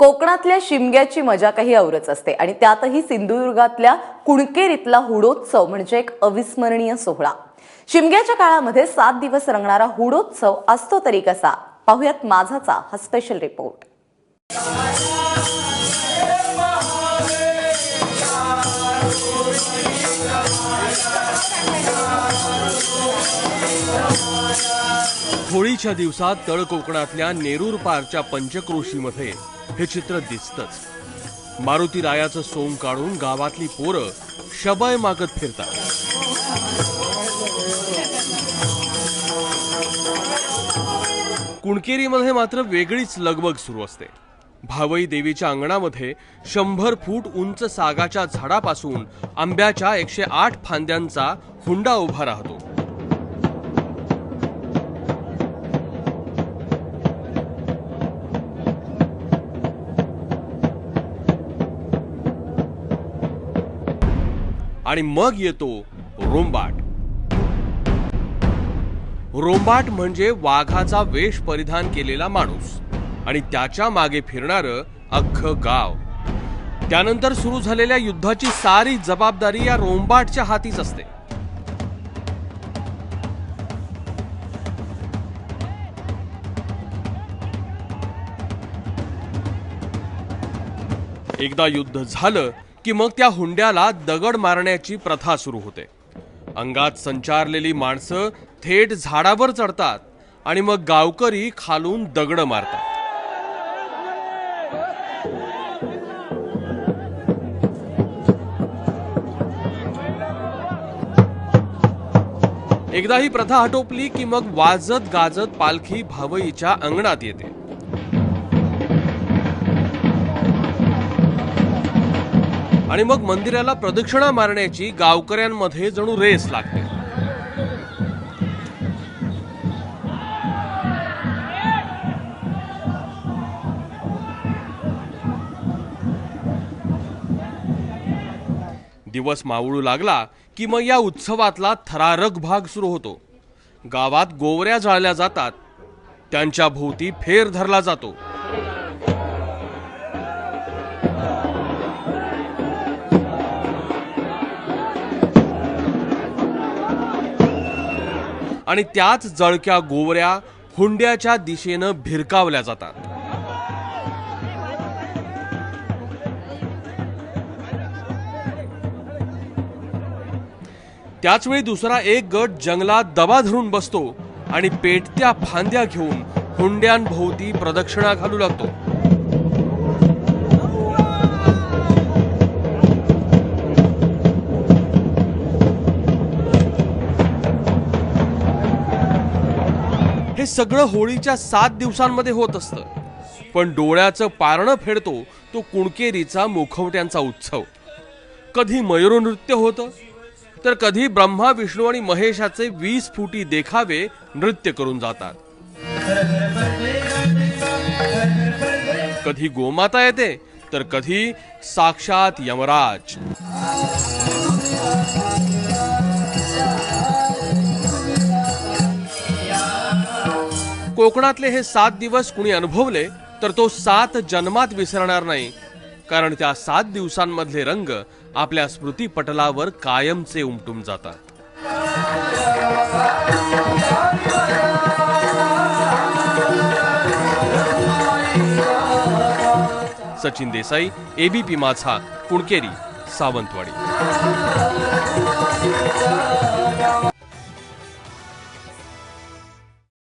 कोकणातल्या शिमग्याची मजा काही औरच असते. आणि त्यातही सिंधुदुर्गातल्या कुणकेरीतला हुडोत्सव म्हणजे एक अविस्मरणीय सोहळा. शिमग्याच्या काळामध्ये सात दिवस रंगणारा हुडोत्सव असतो तरी कसा? पाहुयात माझाचा हा स्पेशल रिपोर्ट होळीच्या दिवसात तळ कोकणातल्या नेरूर पारच्या पंचक्रोशीमध्ये हे चित्र दिसतच. मारुती रायाचं सोंग काढून गावातली पोरं शबय मागत फिरतात. कुणकेरीमध्ये मात्र वेगळीच लगबग सुरू असते. भावई देवीच्या अंगणामध्ये शंभर फूट उंच सागाच्या झाडापासून आंब्याच्या एकशे आठ फांद्यांचा हुंडा उभा राहतो. आणि मग येतो रोंबाट. रोंबाट म्हणजे वाघाचा वेश परिधान केलेला माणूस आणि त्याच्यामागे फिरणार अख्खं गाव. त्यानंतर सुरू झालेल्या युद्धाची सारी जबाबदारी या रोंबाटच्या हातीच असते. एकदा युद्ध झालं की मग त्या हुंड्याला दगड मारण्याची प्रथा सुरू होते. अंगात संचारलेली माणसं थेट झाडावर चढतात आणि मग गावकरी खालून दगड मारतात. एकदा ही प्रथा हटोपली की मग वाजत गाजत पालखी भावईच्या अंगणात येते. आणि मग मंदिराला प्रदक्षिणा मारण्याची गावकऱ्यांमध्ये जणू रेस लागते. दिवस मावळू लागला की मग या उत्सवातला थरारक भाग सुरू होतो. गावात गोवऱ्या जाळल्या जातात. त्यांच्या भोवती फेर धरला जातो. आणि त्याच जळक्या गोवऱ्या हुंड्याच्या दिशेनं भिरकावल्या जातात. त्याचवेळी दुसरा एक गट जंगलात दबा धरून बसतो आणि पेटत्या फांद्या घेऊन हुंड्यांभोवती प्रदक्षिणा घालू लागतो. हे सगळं होळीच्या सात दिवसांमध्ये होत असतं. पण डोळ्याचं पारणं फेडतो तो कुणकेरीचा मुखवट्यांचा उत्सव. कधी मयूरनृत्य होतं? तर कधी ब्रह्मा विष्णू आणि महेशाचे वीस फुटी देखावे नृत्य करून जातात. कधी गोमाता येते तर कधी साक्षात यमराज. कोकणातले हे सात दिवस कुणी अनुभवले तर तो सात जन्मात विसरणार नाही. कारण त्या सात दिवसांमधले रंग आपल्या स्मृतीपटलावर कायमचे उमटून जातात. सचिन देसाई एबीपी माझा पुणकेरी सावंतवाडी.